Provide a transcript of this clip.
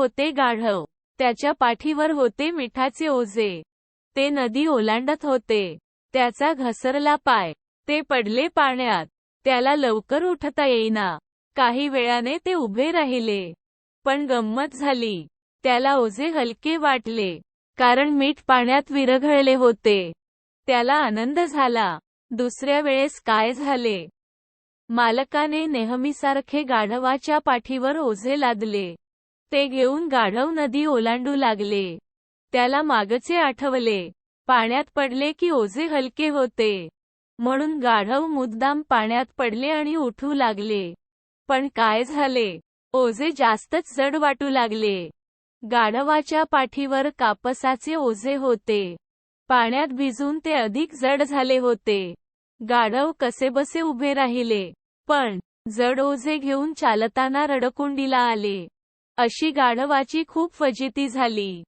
होते गाढव. त्याच्या पाठीवर होते मिठाचे ओझे. ते नदी ओलांडत होते. त्याचा घसरला पाय. ते पडले पाण्यात. त्याला लवकर उठता येईना. काही वेळाने ते उभे राहिले. पण गंमत झाली. त्याला ओझे हलके वाटले. कारण मीठ पाण्यात विरघळले होते. त्याला आनंद झाला. दुसऱ्या वेळेस काय झाले? मालकाने नेहमीसारखे गाढवाच्या पाठीवर ओझे लादले. ते घेऊन गाढव नदी ओलांडू लागले. त्याला मागचे आठवले. पाण्यात पडले की ओझे हलके होते. म्हणून गाढव मुद्दाम पाण्यात पडले आणि उठू लागले. पण काय झाले? ओझे जास्तच जड वाटू लागले. गाढवाच्या पाठीवर कापसाचे ओझे होते. पाण्यात भिजून ते अधिक जड झाले होते. गाढव कसेबसे उभे राहिले. पण जड ओझे घेऊन चालताना रडकुंडीला आले. अशी गाढवाची खूप फजिती झाली.